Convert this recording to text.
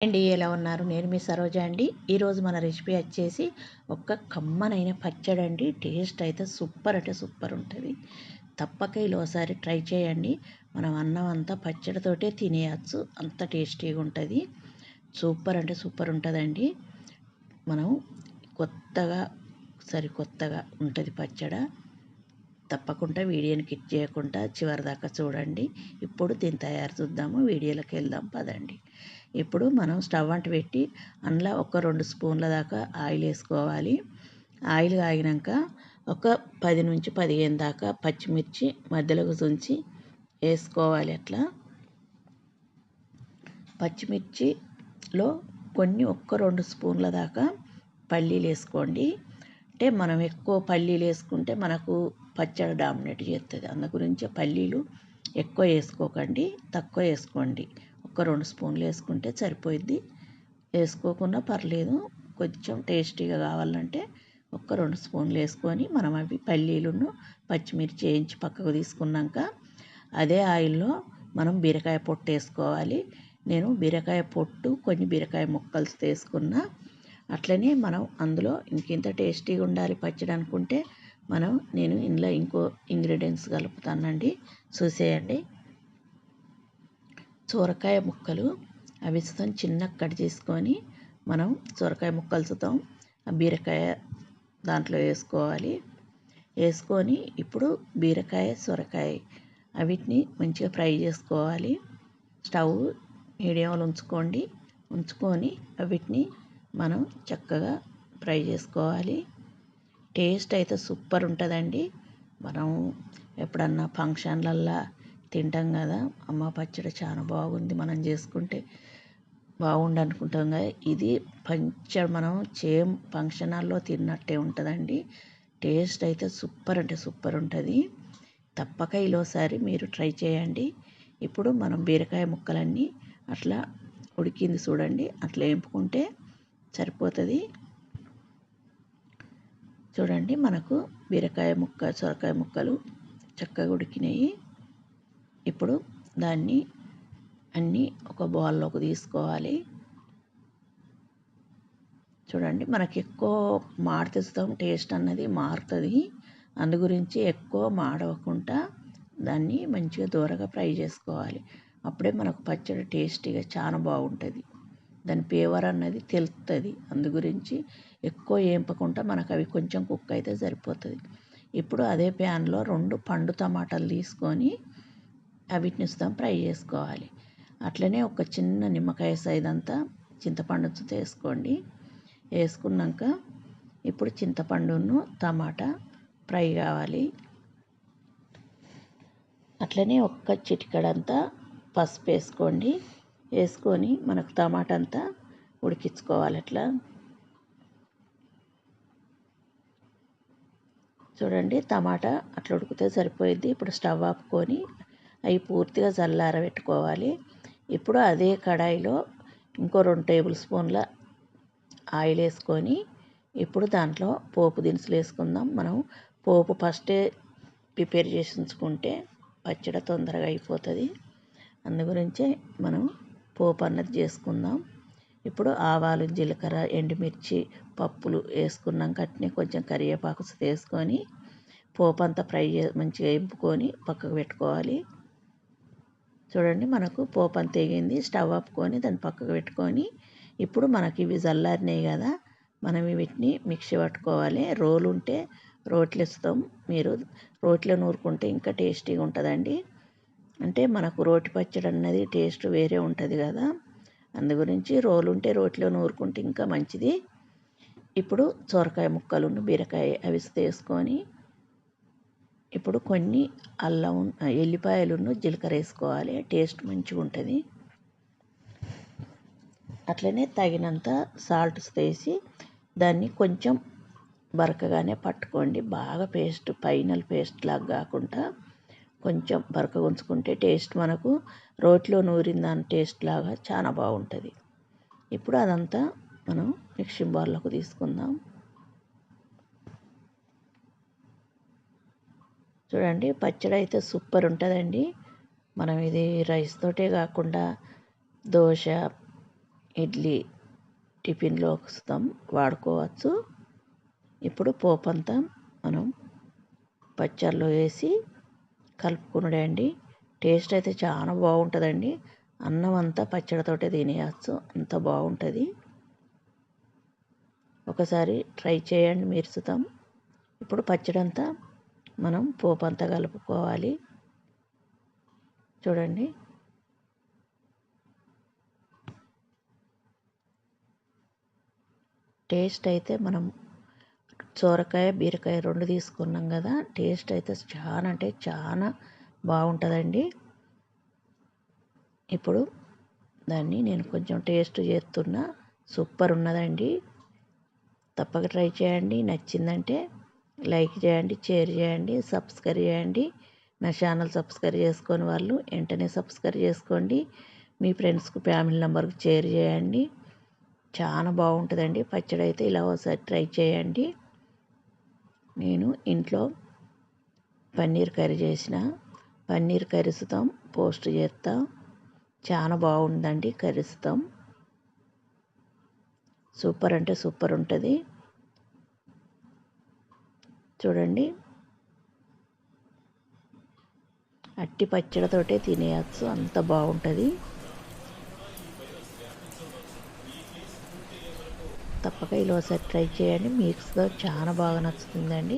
అండి ఎలా ఉన్నారు? నేను మీ సరోజ అండి. ఈరోజు మన రెసిపీ వచ్చేసి ఒక్క కమ్మనైన పచ్చడి అండి. టేస్ట్ అయితే సూపర్ అంటే సూపర్ ఉంటుంది. తప్పక ఇలా ఒకసారి ట్రై చేయండి. మనం అన్నం అంతా పచ్చడితోటే తినేయచ్చు. అంత టేస్టీగా ఉంటుంది. సూపర్ అంటే సూపర్ ఉంటుందండి. మనం కొత్తగా సరి కొత్తగా ఉంటుంది పచ్చడి. తప్పకుండా వీడియోని కిట్ చేయకుండా చివరి దాకా చూడండి. ఇప్పుడు దీని తయారు చూద్దాము. వీడియోలోకి వెళ్దాం. పదండి. ఇప్పుడు మనం స్టవ్ అంట పెట్టి అందులో ఒక రెండు స్పూన్ల దాకా ఆయిల్ వేసుకోవాలి. ఆయిల్ కాగినాక ఒక పది నుంచి పదిహేను దాకా పచ్చిమిర్చి మధ్యలోకి తుంచి వేసుకోవాలి అట్లా. పచ్చిమిర్చిలో కొన్ని ఒక్క రెండు స్పూన్ల దాకా పల్లీలు వేసుకోండి. అంటే మనం ఎక్కువ పల్లీలు వేసుకుంటే మనకు పచ్చడి డామినేట్ చేస్తుంది. అందు గురించి పల్లీలు ఎక్కువ వేసుకోకండి తక్కువ వేసుకోండి. ఒక రెండు స్పూన్లు వేసుకుంటే సరిపోయిద్ది. వేసుకోకుండా పర్లేదు కొంచెం టేస్టీగా కావాలంటే ఒక రెండు స్పూన్లు వేసుకొని మనం అవి పల్లీలను పచ్చిమిర్చి వేయించి పక్కకు తీసుకున్నాక అదే ఆయిల్లో మనం బీరకాయ పొట్టు వేసుకోవాలి. నేను బీరకాయ పొట్టు కొన్ని బీరకాయ ముక్కలు తీసుకున్నా అట్లనే మనం అందులో ఇంకెంత టేస్టీగా ఉండాలి పచ్చడి అనుకుంటే మనం నేను ఇందులో ఇంకో ఇంగ్రీడియంట్స్ కలుపుతానండి. చూసేయండి. సొరకాయ ముక్కలు అవి చిన్న కట్ చేసుకొని మనం సొరకాయ ముక్కలు సుతాం బీరకాయ దాంట్లో వేసుకోవాలి. వేసుకొని ఇప్పుడు బీరకాయ సొరకాయ అవిటిని మంచిగా ఫ్రై చేసుకోవాలి. స్టవ్ మీడియంలో ఉంచుకోండి. ఉంచుకొని అవిటిని మనం చక్కగా ఫ్రై చేసుకోవాలి. టేస్ట్ అయితే సూపర్ ఉంటుందండి. మనం ఎప్పుడన్నా ఫంక్షన్లల్లో తింటాం కదా అమ్మ పచ్చడి చాలా బాగుంది మనం చేసుకుంటే. బాగుండు అనుకుంటాం కదా. ఇది పంచ మనం చేం ఫంక్షన్ హాల్లో తిన్నట్టే ఉంటుందండి. టేస్ట్ అయితే సూపర్ అంటే సూపర్ ఉంటుంది. తప్పక ఈలోసారి మీరు ట్రై చేయండి. ఇప్పుడు మనం బీరకాయ ముక్కలన్నీ అట్లా ఉడికింది చూడండి. అట్లా వేపుకుంటే సరిపోతుంది. చూడండి మనకు బీరకాయ ముక్క సొరకాయ ముక్కలు చక్కగా ఉడికినాయి. ఇప్పుడు దాన్ని అన్నీ ఒక బౌల్లోకి తీసుకోవాలి. చూడండి మనకి ఎక్కువ మాడితేస్తాం టేస్ట్ అన్నది మారుతుంది. అందు గురించి ఎక్కువ మాడవకుండా దాన్ని మంచిగా దూరగా ఫ్రై చేసుకోవాలి. అప్పుడే మనకు పచ్చడి టేస్టీగా చాలా బాగుంటుంది. దాని పేవర్ అన్నది తెలుస్తుంది అందు గురించి ఎక్కువ ఏంపకుండా మనకు అవి కొంచెం కుక్ అయితే సరిపోతుంది. ఇప్పుడు అదే ప్యాన్లో రెండు పండు టమాటాలు తీసుకొని వీటిని ఇస్తాం ఫ్రై చేసుకోవాలి. అట్లనే ఒక చిన్న నిమ్మకాయ సైజ్ అంతా చింతపండు వేసుకోండి. వేసుకున్నాక ఇప్పుడు చింతపండును టమాటా ఫ్రై కావాలి. అట్లనే ఒక్క చిటికడంతా పసుపు వేసుకోండి. వేసుకొని మనకు టమాటా అంతా ఉడికించుకోవాలి అట్లా. చూడండి టమాటా అట్లా ఉడికితే సరిపోయింది. ఇప్పుడు స్టవ్ ఆపుకొని అవి పూర్తిగా చల్లారబెట్టుకోవాలి ఇప్పుడు అదే కడాయిలో ఇంకో రెండు టేబుల్ స్పూన్ల ఆయిల్ వేసుకొని ఇప్పుడు దాంట్లో పోపు దినుసులు వేసుకుందాం. మనం పోపు ఫస్టే ప్రిపేర్ చేసి ఉంచుకుంటే పచ్చడి తొందరగా అయిపోతుంది. అందు గురించే మనం పోపు అన్నది చేసుకుందాం. ఇప్పుడు ఆవాలు జీలకర్ర ఎండుమిర్చి పప్పులు వేసుకున్నాక అట్నే కొంచెం కరివేపాకు వేసుకొని పోపు అంతా ఫ్రై మంచిగా వేపుకొని పక్కకు పెట్టుకోవాలి. చూడండి మనకు పోపు అంతా స్టవ్ ఆపుకొని దాన్ని పక్కకు పెట్టుకొని ఇప్పుడు మనకి ఇవి చల్లారినాయి కదా మనం వీటిని మిక్సీ పట్టుకోవాలి. రోలు ఉంటే రోట్లు ఇస్తాం మీరు. రోట్లో నూరుకుంటే ఇంకా టేస్టీగా ఉంటుందండి. అంటే మనకు రోటి పచ్చడి అన్నది టేస్ట్ వేరే ఉంటుంది కదా అందు గురించి రోలు ఉంటే రోట్లో నూరుకుంటే ఇంకా మంచిది. ఇప్పుడు సొరకాయ ముక్కలు బీరకాయ అవి తీసుకొని ఇప్పుడు కొన్ని అల్లం ఎల్లిపాయలును జీలకర్ర వేసుకోవాలి టేస్ట్ మంచిగా ఉంటుంది. అట్లనే తగినంత సాల్ట్ వేసి దాన్ని కొంచెం బరకగానే పట్టుకోండి. బాగా పేస్ట్ ఫైనల్ పేస్ట్ లాగా కాకుండా కొంచెం బరక ఉంచుకుంటే టేస్ట్ మనకు రోట్లో నూరిన దాని టేస్ట్ లాగా చాలా బాగుంటుంది. ఇప్పుడు అదంతా మనం మిక్సింగ్ బౌల్లోకి తీసుకుందాం. చూడండి పచ్చడి అయితే సూపర్ ఉంటుందండి మనం ఇది రైస్ తోటే కాకుండా దోశ ఇడ్లీ టిఫిన్లో వస్తాం వాడుకోవచ్చు. ఇప్పుడు పోపు అంతా మనం పచ్చళ్ళలో వేసి కలుపుకునుడే అండి టేస్ట్ అయితే చాలా బాగుంటుందండి అన్నం అంతా పచ్చడితోటే తినేయచ్చు. అంత బాగుంటుంది ఒకసారి ట్రై చేయండి మీరుస్తాం ఇప్పుడు పచ్చడి అంతా మనం పోపు అంతా కలుపుకోవాలి. చూడండి. టేస్ట్ అయితే మనం సోరకాయ బీరకాయ రెండు తీసుకున్నాం కదా టేస్ట్ అయితే చాలా అంటే చాలా బాగుంటుందండి. ఇప్పుడు దాన్ని నేను కొంచెం టేస్ట్ చేస్తున్నా. సూపర్ ఉన్నదండి. తప్పక ట్రై చేయండి. నచ్చిందంటే లైక్ చేయండి షేర్ చేయండి సబ్స్క్రైబ్ చేయండి. నా ఛానల్ సబ్స్క్రైబ్ చేసుకొని వాళ్ళు వెంటనే సబ్స్క్రైబ్ చేసుకోండి. మీ ఫ్రెండ్స్కు ఫ్యామిలీ నెంబర్కి షేర్ చేయండి. చాలా బాగుంటుందండి. పచ్చడి అయితే ఇలా ఒకసారి ట్రై చేయండి. నేను ఇంట్లో పన్నీర్ కర్రీ చేసిన పన్నీర్ కరిస్తాం పోస్ట్ చేస్తా. చాలా బాగుందండి కరిస్తాం సూపర్ అంటే సూపర్ ఉంటుంది. చూడండి. అట్టి పచ్చడితోటే తినేయచ్చు అంత బాగుంటుంది. తప్పక ఇలా ఒకసారి ట్రై చేయండి మీకు చాలా బాగా నచ్చుతుందండి.